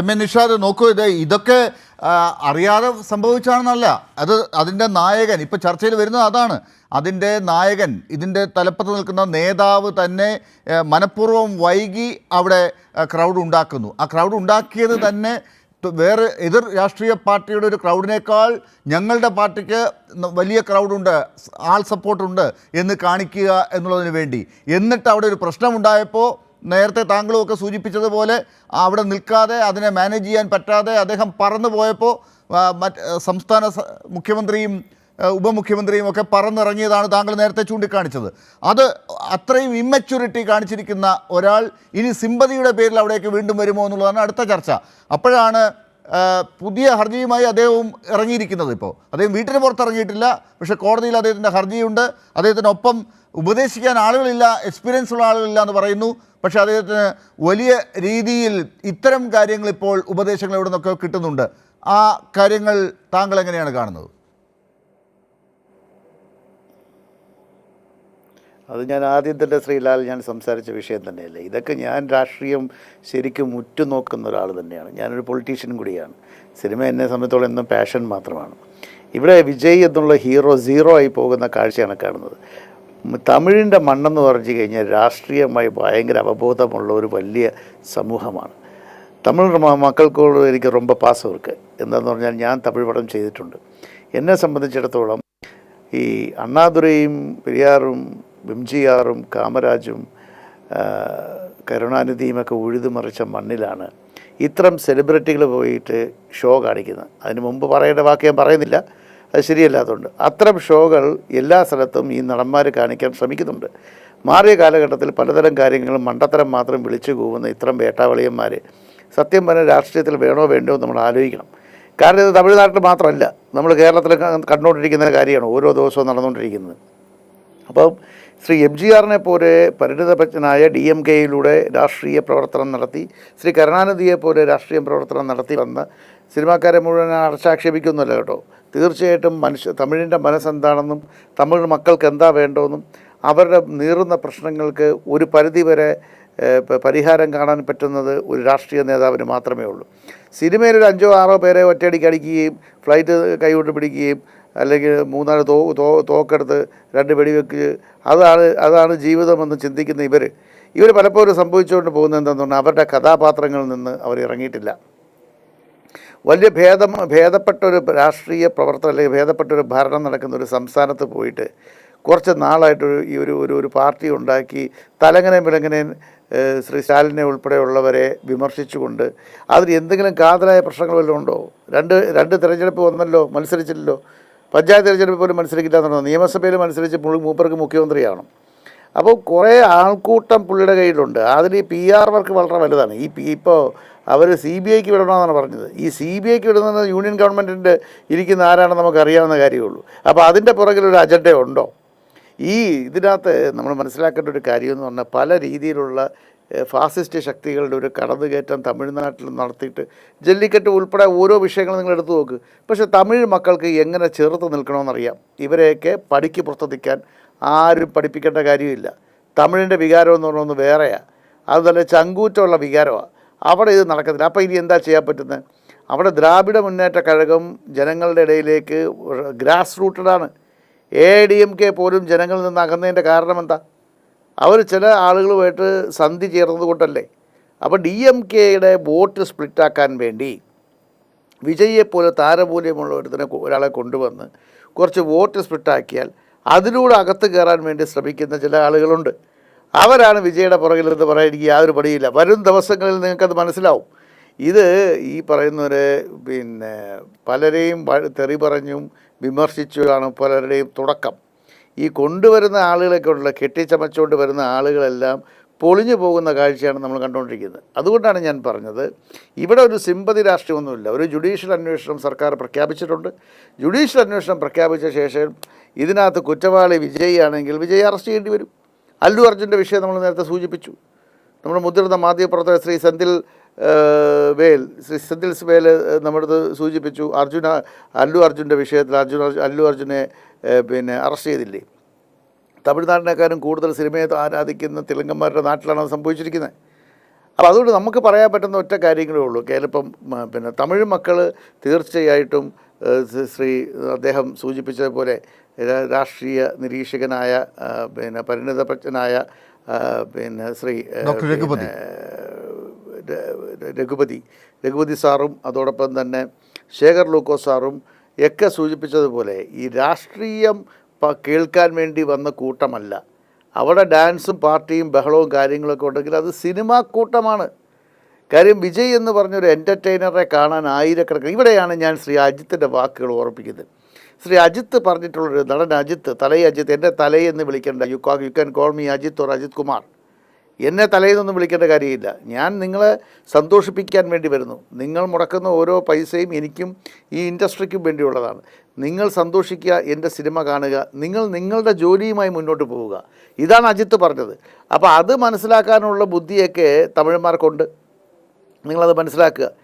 M N Nishad നോക്കൂ ഇത് ഇതൊക്കെ അറിയാതെ സംഭവിച്ചാണെന്നല്ല അത് അതിന്റെ നായകൻ ഇപ്പോൾ ചർച്ചയിൽ വരുന്നത് അതാണ്. അതിന്റെ നായകൻ ഇതിന്റെ തലപ്പത്ത് നിൽക്കുന്ന നേതാവ് തന്നെ മനഃപൂർവം വൈകി അവിടെ ക്രൗഡ് ഉണ്ടാക്കുന്നു. ആ ക്രൗഡ് ഉണ്ടാക്കിയത് തന്നെ വേറെ എതിർ രാഷ്ട്രീയ പാർട്ടിയുടെ ഒരു ക്രൗഡിനേക്കാൾ ഞങ്ങളുടെ പാർട്ടിക്ക് വലിയ ക്രൗഡുണ്ട് ആൾ സപ്പോർട്ടുണ്ട് എന്ന് കാണിക്കുക എന്നുള്ളതിന് വേണ്ടി. എന്നിട്ട് അവിടെ ഒരു പ്രശ്നമുണ്ടായപ്പോൾ നേരത്തെ താങ്കളും ഒക്കെ സൂചിപ്പിച്ചതുപോലെ അവിടെ നിൽക്കാതെ അതിനെ മാനേജ് ചെയ്യാൻ പറ്റാതെ അദ്ദേഹം പറന്നു പോയപ്പോൾ മറ്റ് സംസ്ഥാന മുഖ്യമന്ത്രിയും ഉപമുഖ്യമന്ത്രിയും ഒക്കെ പറന്നിറങ്ങിയതാണ് താങ്കൾ നേരത്തെ ചൂണ്ടിക്കാണിച്ചത്. അത് അത്രയും ഇമ്മച്യൂരിറ്റി കാണിച്ചിരിക്കുന്ന ഒരാൾ ഇനി സിമ്പതിയുടെ പേരിൽ അവിടേക്ക് വീണ്ടും വരുമോ എന്നുള്ളതാണ് അടുത്ത ചർച്ച. അപ്പോഴാണ് പുതിയ ഹർജിയുമായി അദ്ദേഹവും ഇറങ്ങിയിരിക്കുന്നത് ഇപ്പോൾ. അദ്ദേഹം വീട്ടിന് പുറത്തിറങ്ങിയിട്ടില്ല പക്ഷെ കോടതിയിൽ അദ്ദേഹത്തിന്റെ ഹർജിയുണ്ട്. അദ്ദേഹത്തിനൊപ്പം ഉപദേശിക്കാൻ ആളുകളില്ല എക്സ്പീരിയൻസ് ഉള്ള ആളുകളില്ല എന്ന് പറയുന്നു. പക്ഷേ അദ്ദേഹത്തിന് വലിയ രീതിയിൽ ഇത്തരം കാര്യങ്ങൾ ഇപ്പോൾ ഉപദേശങ്ങൾ എവിടെ നിന്നൊക്കെ കിട്ടുന്നുണ്ട്. ആ കാര്യങ്ങൾ താങ്കൾ എങ്ങനെയാണ് കാണുന്നത്? അത് ഞാൻ ആദ്യം തന്നെ ശ്രീലാൽ ഞാൻ സംസാരിച്ച വിഷയം തന്നെയല്ലേ? ഇതൊക്കെ ഞാൻ രാഷ്ട്രീയം ശരിക്കും ഉറ്റുനോക്കുന്ന ഒരാൾ തന്നെയാണ്. ഞാനൊരു പൊളിറ്റീഷ്യൻ കൂടിയാണ്. സിനിമ എന്നെ സംബന്ധിച്ചോളം എന്നും പാഷൻ മാത്രമാണ്. ഇവിടെ വിജയ് എന്നുള്ള ഹീറോ സീറോ ആയി പോകുന്ന കാഴ്ചയാണ് കാണുന്നത്. തമിഴിന്റെ മണ്ണെന്ന് പറഞ്ഞു കഴിഞ്ഞാൽ രാഷ്ട്രീയമായി ഭയങ്കര അവബോധമുള്ള ഒരു വലിയ സമൂഹമാണ്. തമിഴ് മക്കൾക്കോട് എനിക്ക് ரொம்ப പാസ് ഇருக்கு എന്താണെന്ന് പറഞ്ഞാൽ ഞാൻ തമിഴ് പടം ചെയ്തിട്ടുണ്ട്. എന്നെ സംബന്ധിച്ചിടത്തോളം ഈ അണ്ണാദുരയും പെരിയാറും എംജിആറും കാമരാജും ആ, കരുണാനിധിയുമൊക്കെ ഉഴുതുമറിച്ച മണ്ണിലാണ് ഇത്തരം സെലിബ്രിറ്റികൾ പോയിട്ട് ഷോ കാണിക്കുന്നത്. അതിന് മുമ്പ് പറയേണ്ട വാക്ക് ഞാൻ പറയുന്നില്ല. അത് ശരിയല്ലാത്തതുകൊണ്ട്. അത്തരം ഷോകൾ എല്ലാ സ്ഥലത്തും ഈ നടന്മാർ കാണിക്കാൻ ശ്രമിക്കുന്നുണ്ട്. മാറിയ കാലഘട്ടത്തിൽ പലതരം കാര്യങ്ങളും മണ്ടത്തരം മാത്രം വിളിച്ചു കൂവുന്ന ഇത്തരം വേട്ടാവളിയന്മാർ സത്യം പറഞ്ഞ രാഷ്ട്രീയത്തിൽ വേണോ വേണ്ടോ നമ്മൾ ആലോചിക്കണം. കാരണം ഇത് തമിഴ്നാട്ടിൽ മാത്രമല്ല. നമ്മൾ കേരളത്തിൽ കണ്ടുകൊണ്ടിരിക്കുന്ന കാര്യമാണ് ഓരോ ദിവസവും നടന്നുകൊണ്ടിരിക്കുന്നത്. അപ്പം ശ്രീ എം ജി ആറിനെ പോലെ പരിണിതപജ്ഞനായ ഡി എം കെയിലൂടെ രാഷ്ട്രീയ പ്രവർത്തനം നടത്തി ശ്രീ കരുണാനിധിയെ പോലെ രാഷ്ട്രീയ പ്രവർത്തനം നടത്തി വന്ന് സിനിമാക്കാരെ മുഴുവൻ അടച്ചാക്ഷേപിക്കുന്നില്ല കേട്ടോ. തീർച്ചയായിട്ടും മനുഷ്യ തമിഴിന്റെ മനസ്സെന്താണെന്നും തമിഴ് മക്കൾക്ക് എന്താ വേണ്ടതെന്നും അവരുടെ നീറുന്ന പ്രശ്നങ്ങൾക്ക് ഒരു പരിധിവരെ പരിഹാരം കാണാൻ പറ്റുന്നത് ഒരു രാഷ്ട്രീയ നേതാവിന് മാത്രമേ ഉള്ളൂ. സിനിമയിൽ ഒരു അഞ്ചോ ആറോ പേരെ ഒറ്റയടിക്ക് അടിക്കുകയും ഫ്ലൈറ്റ് കൈകൊണ്ട് പിടിക്കുകയും അല്ലെങ്കിൽ മൂന്നാൽ തോ തോ തോക്കെടുത്ത് രണ്ട് വെടിവെക്ക്. അതാണ് അതാണ് ജീവിതമെന്ന് ചിന്തിക്കുന്ന ഇവർ ഇവർ പലപ്പോഴും സംഭവിച്ചുകൊണ്ട് പോകുന്നത് എന്താണെന്ന് പറഞ്ഞാൽ അവരുടെ കഥാപാത്രങ്ങളിൽ നിന്ന് അവർ ഇറങ്ങിയിട്ടില്ല. വലിയ ഭേദം ഭേദപ്പെട്ട ഒരു രാഷ്ട്രീയ പ്രവർത്തനം അല്ലെങ്കിൽ ഭേദപ്പെട്ട ഒരു ഭരണം നടക്കുന്ന ഒരു സംസ്ഥാനത്ത് പോയിട്ട് കുറച്ച് നാളായിട്ടൊരു ഈ ഒരു ഒരു ഒരു പാർട്ടി ഉണ്ടാക്കി തലങ്ങനെ മിളങ്ങനെ ശ്രീ സ്റ്റാലിനെ ഉൾപ്പെടെയുള്ളവരെ വിമർശിച്ചുകൊണ്ട് അതിൽ എന്തെങ്കിലും കാതലായ പ്രശ്നങ്ങൾ വല്ലതും ഉണ്ടോ? രണ്ട് രണ്ട് തിരഞ്ഞെടുപ്പ് വന്നല്ലോ മത്സരിച്ചില്ലല്ലോ. പഞ്ചായത്ത് തിരഞ്ഞെടുപ്പ് പോലും മത്സരിക്കില്ല നിയമസഭയിൽ മത്സരിച്ച് മൂപ്പർക്ക് മുഖ്യമന്ത്രിയാണ് അപ്പോൾ കുറേ ആൾക്കൂട്ടം പുള്ളിയുടെ കയ്യിലുണ്ട്. അതിൽ ഈ പി ആർ വർക്ക് വളരെ വലുതാണ്. ഈ പി ഇപ്പോൾ അവർ സി ബി ഐക്ക് വിടണമെന്നാണ് പറഞ്ഞത്. ഈ സി ബി ഐക്ക് വിടുന്നത് യൂണിയൻ ഗവൺമെന്റിന്റെ ഇരിക്കുന്ന ആരാണെന്ന് നമുക്ക് അറിയാവുന്ന കാര്യമുള്ളൂ. അപ്പോൾ അതിന്റെ പുറകിലൊരു അജണ്ട ഉണ്ടോ ഈ ഇതിനകത്ത് നമ്മൾ മനസ്സിലാക്കേണ്ട ഒരു കാര്യം എന്ന് പറഞ്ഞാൽ പല രീതിയിലുള്ള ഫാസിസ്റ്റ് ശക്തികളുടെ ഒരു കടന്നുകയറ്റം തമിഴ്നാട്ടിൽ നടത്തിയിട്ട് ജല്ലിക്കെട്ട് ഉൾപ്പെടെ ഓരോ വിഷയങ്ങൾ നിങ്ങൾ എടുത്തു നോക്ക്. പക്ഷേ തമിഴ് മക്കൾക്ക് എങ്ങനെ ചെറുത്ത് നിൽക്കണമെന്നറിയാം. ഇവരെയൊക്കെ പടിക്ക് പുറത്തെത്തിക്കാൻ ആരും പഠിപ്പിക്കേണ്ട കാര്യമില്ല. തമിഴിന്റെ വികാരം എന്ന് പറഞ്ഞൊന്ന് വേറെയാണ് അതുപോലെ ചങ്കൂറ്റമുള്ള വികാരമാണ് അവിടെ ഇത് നടക്കത്തില്ല. അപ്പോൾ ഇനി എന്താ ചെയ്യാൻ പറ്റുന്നത്? അവിടെ ദ്രാവിഡ മുന്നേറ്റ കഴകം ജനങ്ങളുടെ ഇടയിലേക്ക് ഗ്രാസ് റൂട്ടഡാണ് എ ഡി എം കെ പോലും ജനങ്ങളിൽ നിന്ന് അകന്നതിന്റെ കാരണം എന്താ അവർ ചില ആളുകളുമായിട്ട് സന്ധി ചേർന്നത് കൊണ്ടല്ലേ. അപ്പോൾ ഡി എം കെയുടെ വോട്ട് സ്പ്ലിറ്റാക്കാൻ വേണ്ടി വിജയിയെപ്പോലെ താരമൂല്യമുള്ള ഒരുത്തിനെ ഒരാളെ കൊണ്ടുവന്ന് കുറച്ച് വോട്ട് സ്പ്ലിറ്റാക്കിയാൽ അതിലൂടെ അകത്ത് കയറാൻ വേണ്ടി ശ്രമിക്കുന്ന ചില ആളുകളുണ്ട്. അവരാണ് വിജയുടെ പുറകിലെന്ന് പറയാൻ എനിക്ക് യാതൊരു പണിയില്ല. വരും ദിവസങ്ങളിൽ നിങ്ങൾക്കത് മനസ്സിലാവും. ഇത് ഈ പറയുന്നവരെ പിന്നെ പലരെയും തെറി പറഞ്ഞും വിമർശിച്ചുമാണ് പലരുടെയും തുടക്കം. ഈ കൊണ്ടുവരുന്ന ആളുകളൊക്കെ ഉള്ള കെട്ടിച്ചമച്ചുകൊണ്ട് വരുന്ന ആളുകളെല്ലാം പൊളിഞ്ഞു പോകുന്ന കാഴ്ചയാണ് നമ്മൾ കണ്ടുകൊണ്ടിരിക്കുന്നത്. അതുകൊണ്ടാണ് ഞാൻ പറഞ്ഞത് ഇവിടെ ഒരു സിമ്പതി രാഷ്ട്രീയമൊന്നുമില്ല. ഒരു ജുഡീഷ്യൽ അന്വേഷണം സർക്കാർ പ്രഖ്യാപിച്ചിട്ടുണ്ട്. ജുഡീഷ്യൽ അന്വേഷണം പ്രഖ്യാപിച്ച ശേഷം ഇതിനകത്ത് കുറ്റവാളി വിജയിയാണെങ്കിൽ വിജയ് അറസ്റ്റ് ചെയ്യേണ്ടി വരും. അല്ലു അർജുന്റെ വിഷയം നമ്മൾ നേരത്തെ സൂചിപ്പിച്ചു. നമ്മുടെ മുതിർന്ന മാധ്യമപ്രവർത്തകർ ശ്രീ സെന്തിൽ വേൽ ശ്രീ സെന്തിൽ വേൽ നമ്മുടെ സൂചിപ്പിച്ചു. അർജുന അല്ലു അർജുന്റെ വിഷയത്തിൽ അർജുൻ അല്ലു അർജുനെ പിന്നെ അറസ്റ്റ് ചെയ്തില്ലേ? തമിഴ്നാട്ടിനേക്കാളും കൂടുതൽ സിനിമയെ ആരാധിക്കുന്ന തെലുങ്കന്മാരുടെ നാട്ടിലാണ് അത് സംഭവിച്ചിരിക്കുന്നത്. അപ്പോൾ അതുകൊണ്ട് നമുക്ക് പറയാൻ പറ്റുന്ന ഒറ്റ കാര്യങ്ങളേ ഉള്ളൂ. കേരളം പിന്നെ തമിഴ് മക്കൾ തീർച്ചയായിട്ടും ശ്രീ- അദ്ദേഹം സൂചിപ്പിച്ചതുപോലെ രാഷ്ട്രീയ നിരീക്ഷകനായ പിന്നെ പരിണിതപ്രജ്ഞനായ പിന്നെ ശ്രീ രഘുപതി. രഘുപതി. രഘുപതി സാറും അതോടൊപ്പം തന്നെ ശേഖർ ലൂക്കോ സാറും ഒക്കെ സൂചിപ്പിച്ചതുപോലെ ഈ രാഷ്ട്രീയം കേൾക്കാൻ വേണ്ടി വന്ന കൂട്ടമല്ല. അവിടെ ഡാൻസും പാർട്ടിയും ബഹളവും കാര്യങ്ങളൊക്കെ ഉണ്ടെങ്കിൽ അത് സിനിമാ കൂട്ടമാണ്. കാര്യം വിജയ് എന്ന് പറഞ്ഞൊരു എന്റർടൈനറെ കാണാൻ ആയിരക്കണക്കിന് ഇവിടെയാണ് ഞാൻ ശ്രീ അജിത്തിന്റെ വാക്കുകൾ ഓർപ്പിക്കുന്നത്. ശ്രീ അജിത്ത് പറഞ്ഞിട്ടുള്ളൊരു നടൻ അജിത്ത് തലൈ അജിത്ത് എന്റെ തലൈ എന്ന് വിളിക്കേണ്ട യു കാ you can call me Ajith or Ajit Kumar. എന്നെ തലയിലൊന്നും വിളിക്കേണ്ട കാര്യമില്ല. ഞാൻ നിങ്ങളെ സന്തോഷിപ്പിക്കാൻ വേണ്ടി വരുന്നു. നിങ്ങൾ മുടക്കുന്ന ഓരോ പൈസയും എനിക്കും ഈ ഇൻഡസ്ട്രിക്കും വേണ്ടിയുള്ളതാണ്. നിങ്ങൾ സന്തോഷിക്കുക എന്റെ സിനിമ കാണുക നിങ്ങൾ നിങ്ങളുടെ ജോലിയുമായി മുന്നോട്ട് പോവുക. ഇതാണ് അജിത്ത് പറഞ്ഞത്. അപ്പോൾ അത് മനസ്സിലാക്കാനുള്ള ബുദ്ധിയൊക്കെ തമിഴന്മാർക്കുണ്ട്. നിങ്ങളത് മനസ്സിലാക്കുക.